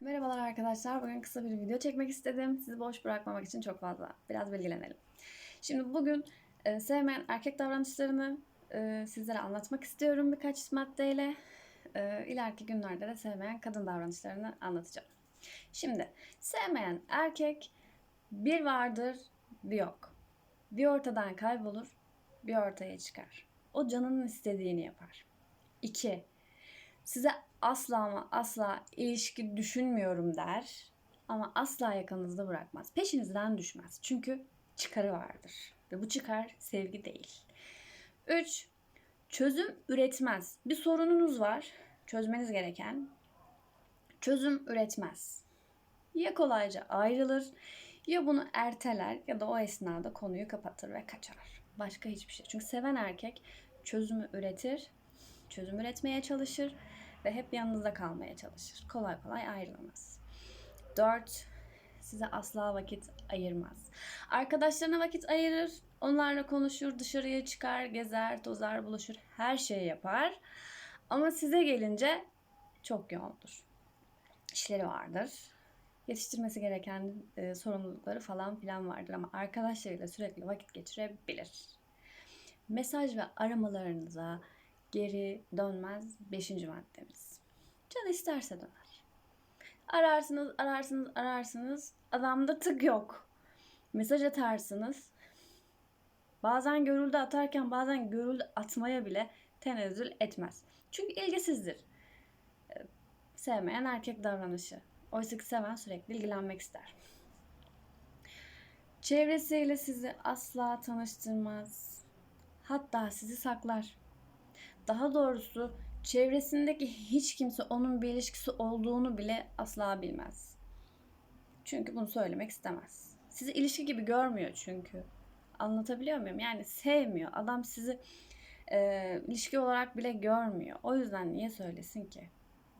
Merhabalar arkadaşlar. Bugün kısa bir video çekmek istedim. Sizi boş bırakmamak için çok fazla. Biraz bilgilenelim. Şimdi bugün e, sevmeyen erkek davranışlarını e, sizlere anlatmak istiyorum birkaç maddeyle. E, ileriki günlerde de sevmeyen kadın davranışlarını anlatacağım. Şimdi sevmeyen erkek bir vardır, bir yok. Bir ortadan kaybolur, bir ortaya çıkar. O canının istediğini yapar. İki, size asla ama asla ilişki düşünmüyorum der. Ama asla yakınınızda bırakmaz. Peşinizden düşmez. Çünkü çıkarı vardır. Ve bu çıkar sevgi değil. 3. Çözüm üretmez. Bir sorununuz var. Çözmeniz gereken. Çözüm üretmez. Ya kolayca ayrılır ya bunu erteler ya da o esnada konuyu kapatır ve kaçar. Başka hiçbir şey. Çünkü seven erkek çözümü üretir, çözüm üretmeye çalışır ve hep yanınızda kalmaya çalışır. Kolay kolay ayrılamaz. 4. Size asla vakit ayırmaz. Arkadaşlarına vakit ayırır, onlarla konuşur, dışarıya çıkar, gezer, tozar, buluşur, her şeyi yapar. Ama size gelince çok yoğundur. İşleri vardır. Yetiştirmesi gereken e, sorumlulukları falan filan vardır ama arkadaşlarıyla sürekli vakit geçirebilir. Mesaj ve aramalarınıza geri dönmez. Beşinci maddemiz. Can isterse döner. Ararsınız, ararsınız, ararsınız. Adamda tık yok. Mesaj atarsınız. Bazen görüldü atarken bazen görüldü atmaya bile tenezzül etmez. Çünkü ilgisizdir. Ee, Sevmeyen erkek davranışı. Oysa ki seven sürekli ilgilenmek ister. Çevresiyle sizi asla tanıştırmaz. Hatta sizi saklar. Daha doğrusu çevresindeki hiç kimse onun bir ilişkisi olduğunu bile asla bilmez. Çünkü bunu söylemek istemez. Sizi ilişki gibi görmüyor çünkü. Anlatabiliyor muyum? Yani sevmiyor. Adam sizi e, ilişki olarak bile görmüyor. O yüzden niye söylesin ki?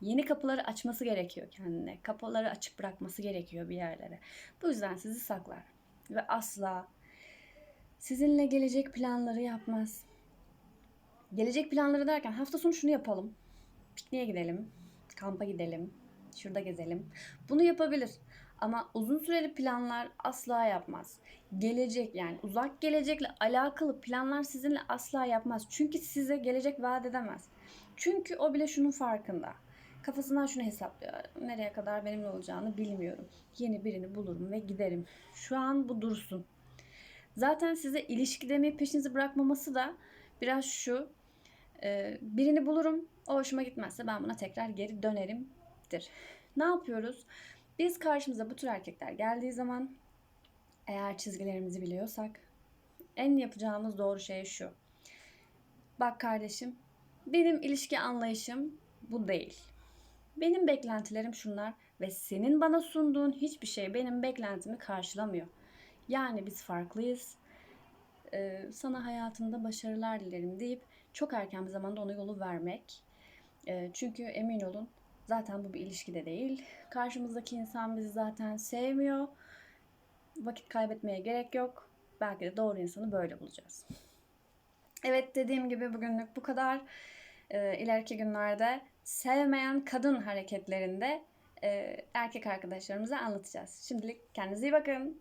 Yeni kapıları açması gerekiyor kendine. Kapıları açık bırakması gerekiyor bir yerlere. Bu yüzden sizi saklar. Ve asla sizinle gelecek planları yapmaz. Gelecek planları derken hafta sonu şunu yapalım. Pikniğe gidelim. Kampa gidelim. Şurada gezelim. Bunu yapabilir. Ama uzun süreli planlar asla yapmaz. Gelecek yani uzak gelecekle alakalı planlar sizinle asla yapmaz. Çünkü size gelecek vaat edemez. Çünkü o bile şunun farkında. Kafasından şunu hesaplıyor. Nereye kadar benimle olacağını bilmiyorum. Yeni birini bulurum ve giderim. Şu an bu dursun. Zaten size ilişki demeyi peşinizi bırakmaması da biraz şu. E, birini bulurum. O hoşuma gitmezse ben buna tekrar geri dönerimdir. Ne yapıyoruz? Biz karşımıza bu tür erkekler geldiği zaman eğer çizgilerimizi biliyorsak en yapacağımız doğru şey şu. Bak kardeşim, benim ilişki anlayışım bu değil. Benim beklentilerim şunlar ve senin bana sunduğun hiçbir şey benim beklentimi karşılamıyor. Yani biz farklıyız. Ee, sana hayatında başarılar dilerim deyip çok erken bir zamanda ona yolu vermek. Ee, çünkü emin olun zaten bu bir ilişkide değil. Karşımızdaki insan bizi zaten sevmiyor. Vakit kaybetmeye gerek yok. Belki de doğru insanı böyle bulacağız. Evet dediğim gibi bugünlük bu kadar. Ee, ileriki günlerde sevmeyen kadın hareketlerinde e, erkek arkadaşlarımıza anlatacağız. Şimdilik kendinize iyi bakın.